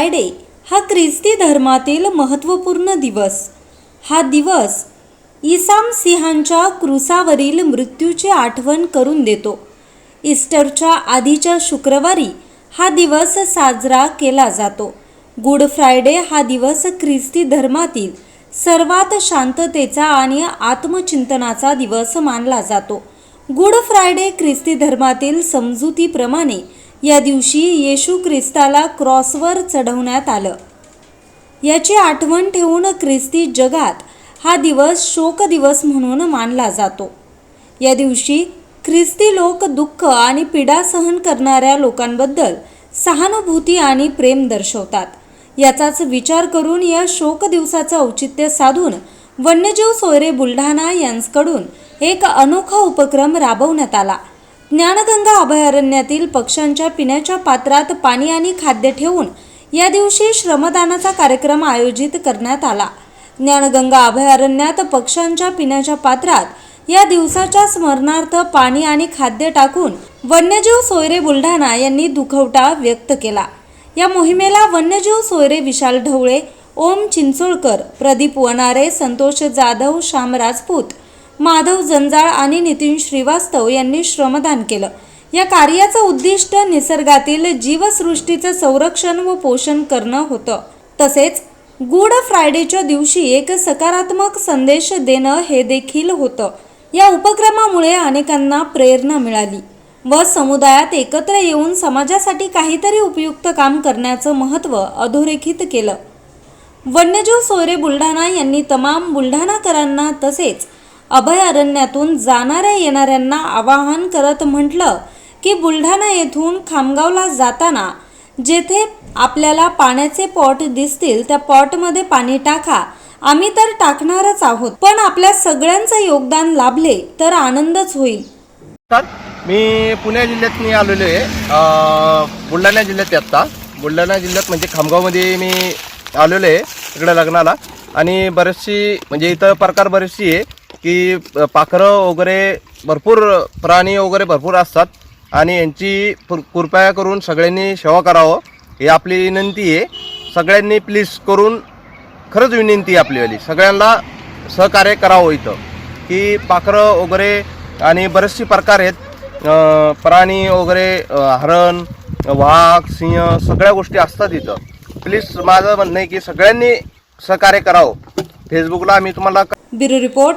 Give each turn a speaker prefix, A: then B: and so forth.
A: Friday हा ख्रिस्ती धर्मातील महत्त्वपूर्ण दिवस. हा दिवस इसाम सिंहांच्या क्रुसावरील मृत्यूची आठवण करून देतो. ईस्टरच्या आधीच्या शुक्रवारी हा दिवस साजरा केला जातो. गुड फ्रायडे हा दिवस ख्रिस्ती धर्मातील सर्वात शांततेचा आणि आत्मचिंतनाचा दिवस मानला जातो. गुड फ्रायडे ख्रिस्ती धर्मातील समजुतीप्रमाणे या दिवशी येशू ख्रिस्ताला क्रॉसवर चढवण्यात आलं. याची आठवण ठेवून ख्रिस्ती जगात हा दिवस शोक दिवस म्हणून मानला जातो. या दिवशी ख्रिस्ती लोक दुःख आणि पीडा सहन करणाऱ्या लोकांबद्दल सहानुभूती आणि प्रेम दर्शवतात. याचाच विचार करून या शोक दिवसाचं औचित्य साधून वन्यजीव सोयरे बुलढाणा यांचकडून एक अनोखा उपक्रम राबवण्यात आला. ज्ञानगंगा अभयारण्यातील पक्ष्यांच्या पिण्याच्या पात्रात पाणी आणि खाद्य ठेवून या दिवशी श्रमदानाचा कार्यक्रम आयोजित करण्यात आला. ज्ञानगंगा अभयारण्यात पक्ष्यांच्या पिण्याच्या पात्रात या दिवसाच्या स्मरणार्थ पाणी आणि खाद्य टाकून वन्यजीव सोयरे बुलढाणा यांनी दुखवटा व्यक्त केला. या मोहिमेला वन्यजीव सोयरे विशाल ढवळे ओम चिंचोळकर प्रदीप वनारे संतोष जाधव श्याम राजपूत माधव जंजाळ आणि नितीन श्रीवास्तव यांनी श्रमदान केलं. या कार्याचं उद्दिष्ट निसर्गातील जीवसृष्टीचं संरक्षण व पोषण करणं होतं. तसेच गुड फ्रायडेच्या दिवशी एक सकारात्मक संदेश देणं हे देखील होतं. या उपक्रमामुळे अनेकांना प्रेरणा मिळाली व समुदायात एकत्र येऊन समाजासाठी काहीतरी उपयुक्त काम करण्याचं महत्त्व अधोरेखित केलं. वन्यजीव सोयरे बुलढाणा यांनी तमाम बुलढाणाकरांना तसेच अभयारण्यातून जाणाऱ्या येणाऱ्यांना आवाहन करत म्हटलं की बुलढाणा येथून खामगावला जाताना जेथे आपल्याला पाण्याचे पॉट दिसतील त्या पॉटमध्ये पाणी टाका. आम्ही तर टाकणारच आहोत. पण आपल्या सगळ्यांचं योगदान लाभले तर आनंदच होईल.
B: मी पुणे जिल्ह्यात मी आलेलो आहे. बुलढाणा जिल्ह्यात आत्ता बुलढाणा जिल्ह्यात म्हणजे खामगावमध्ये मी आलेलो आहे इकडे लग्नाला. आणि बरेचशी म्हणजे इथं प्रकार बरेचशी आहे. की पाखरं वगैरे भरपूर प्राणी वगैरे भरपूर असतात आणि यांची कृपया करून सगळ्यांनी सेवा करावं. ही आपली विनंती आहे. सगळ्यांनी प्लीज करून खरंच विनंती आहे आपलीवाली सगळ्यांना सहकार्य करावं इथं. की पाखरं वगैरे आणि बरेचसे प्रकार आहेत. प्राणी वगैरे हरण वाघ सिंह सगळ्या गोष्टी असतात इथं. प्लीज माझं म्हणणं आहे की सगळ्यांनी सहकार्य करावं. फेसबुकला मी तुम्हाला
A: ब्युरो रिपोर्ट.